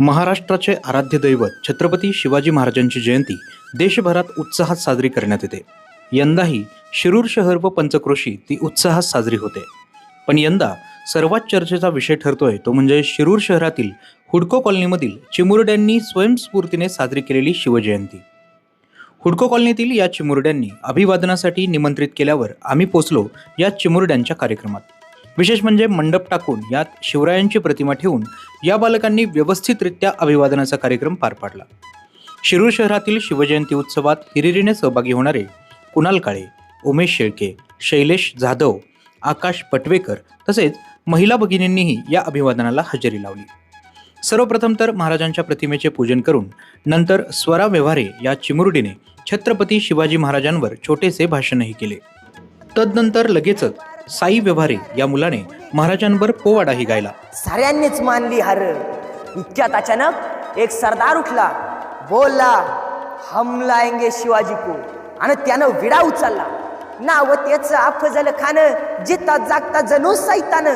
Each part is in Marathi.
महाराष्ट्राचे आराध्य दैवत छत्रपती शिवाजी महाराजांची जयंती देशभरात उत्साहात साजरी करण्यात येते. यंदाही शिरूर शहर व पंचक्रोशी ती उत्साहात साजरी होते. पण यंदा सर्वात चर्चेचा विषय ठरतोय तो म्हणजे शिरूर शहरातील हुडको कॉलनीमधील चिमुरड्यांनी स्वयंस्फूर्तीने साजरी केलेली शिवजयंती. हुडको कॉलनीतील या चिमुरड्यांनी अभिवादनासाठी निमंत्रित केल्यावर आम्ही पोचलो या चिमुरड्यांच्या कार्यक्रमात. विशेष म्हणजे मंडप टाकून यात शिवरायांची प्रतिमा ठेवून या बालकांनी व्यवस्थितरित्या अभिवादनाचा कार्यक्रम पार पाडला. शिरूर शहरातील शिवजयंती उत्सवात हिरिरीने सहभागी होणारे कुणाल काळे उमेश शेळके शैलेश जाधव आकाश पटवेकर तसेच महिला भगिनींनीही या अभिवादनाला हजेरी लावली. सर्वप्रथम तर महाराजांच्या प्रतिमेचे पूजन करून नंतर स्वरा व्यवहारे या चिमुरडीने छत्रपती शिवाजी महाराजांवर छोटेसे भाषणही केले. तदनंतर लगेचच साई व्यवहारे या मुलाने महाराजांवर पोवाडाही गायला. साऱ्यांनीच मानली हार. इतक्यात अचानक एक सरदार उठला. बोलला हम लाएंगे शिवाजी को. आणि त्यानं विडा उचलला. नाव त्याच अफजल खान जिता जागता जणू सैतान.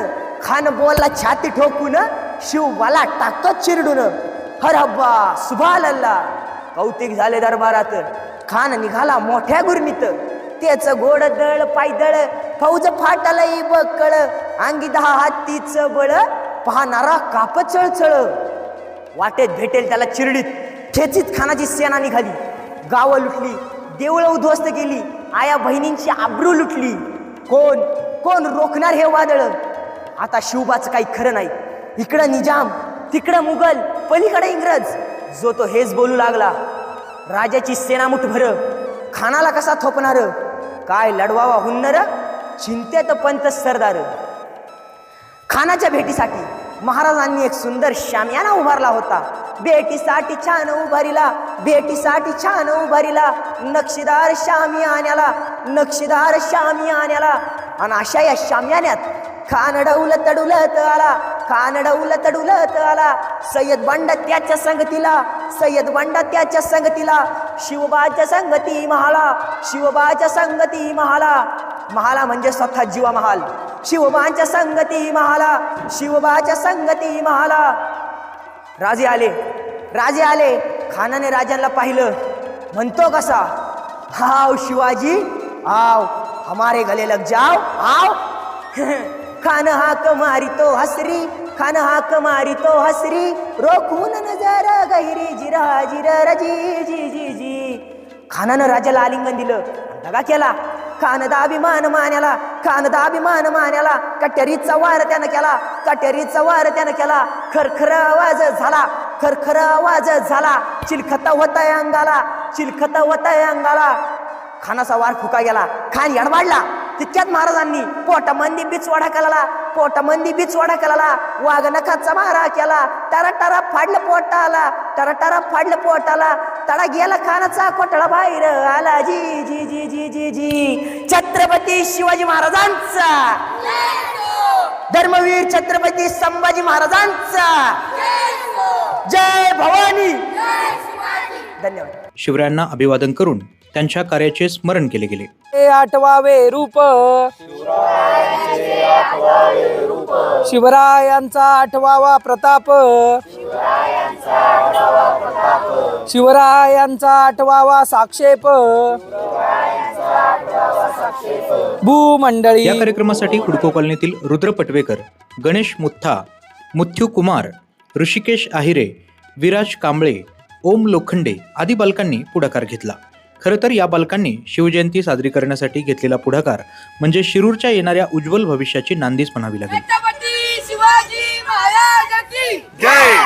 खान बोलला छाती ठोकून शिवबाला टाकतो चिरडून. हर हब्बा सुभा लल्ला कौतिक झाले दरबारात. खान निघाला मोठ्या गुरमीत त्याच गोड दळ पायदळ फौज फाटलई बकळ. अंगी दहा हातीच बळ. पाहणारा काप चळचळ. वाटेत भेटेल त्याला चिरडीत. ठेचीत खानाची सेना निघाली. गावं लुटली. देवळं उद्ध्वस्त केली. आया बहिणींची आब्रू लुटली. कोण? कोण रोखणार हे वादळ? आता शिवबाचं काही खरं नाही. इकडं निजाम तिकडं मुघल पलीकडे इंग्रज. जो तो हेच बोलू लागला. राजाची सेना मुठभर खानाला कसा थोपणार? काय लढवावा हुन्नर? चिंतेत पंत सरदार. खानाच्या भेटीसाठी महाराजांनी एक सुंदर शामियाना उभारला होता. भेटीसाठी छान उभारीला भेटीसाठी छान उभारीला. नक्षीदार शामियान्याला नक्षीदार शामियान्याला आणि अशा या शामियान्यात खान डौलत डुलत आला खान डौलत डुलत आला. सय्यद बंड त्याच्या संगतीला सय्यद बंड त्याच्या संगतीला शिवबाच्या संगती महाला शिवबाच्या संगती महाला. महाला म्हणजे स्वतः जीवा महाल शिवबाच्या संगती महाला शिवबाच्या संगती महाला. राजे आले. राजे आले. खानाने राजांना पाहिलं. म्हणतो कसा? हाव शिवाजी आव हमारे गले लग जाव आओ खान हाक मारितो हसरी खान हाक मारितो हसरी. रोखून नजर गहिरी जिरा जिर जी जी जी जी. खानानं राजाला आलिंगन दिलं. दगा केला. खानदाभिमान मान्याला खानदाभिमान मान्याला कट्यारीचा वार त्यानं केला कट्यारीचा वार त्यानं केला. खरखर आवाज झाला खरखर आवाज झाला. चिलखता होताय अंगाला चिलखता होताय अंगाला. खानाचा वार फुका गेला खान यडवाडला. तितक्यात महाराजांनी पोटामंदी बिचवाडा केला पोटामंदी बिचवाडा केला वाघ नखाचा मारा केला टरा टरा फाडलं पोटाला टरा टरा फाडलं पोटाला. तडा गेला खानाचा कोटळा बाहेर आला. जी जी जी जी जी जी. छत्रपती शिवाजी महाराजांचा. धर्मवीर छत्रपती संभाजी महाराजांचा. जय भवानी. धन्यवाद. शिवरायांना अभिवादन करून त्यांच्या कार्याचे स्मरण केले गेले. ते आठवावे रूप. शिवरायांचा आठवावा प्रताप. शिवरायांचा आठवावा साक्षेप. भूमंडळी. या कार्यक्रमासाठी कुडको कॉलनीतील रुद्र पटवेकर गणेश मुथ्था मुथ्यू कुमार ऋषिकेश आहिरे विराज कांबळे ओम लोखंडे आदी बालकांनी पुढाकार घेतला. खरं तर या बालकांनी शिवजयंती साजरी करण्यासाठी घेतलेला पुढाकार म्हणजे शिरूरच्या येणाऱ्या उज्ज्वल भविष्याची नांदीच म्हणावी लागेल. छत्रपती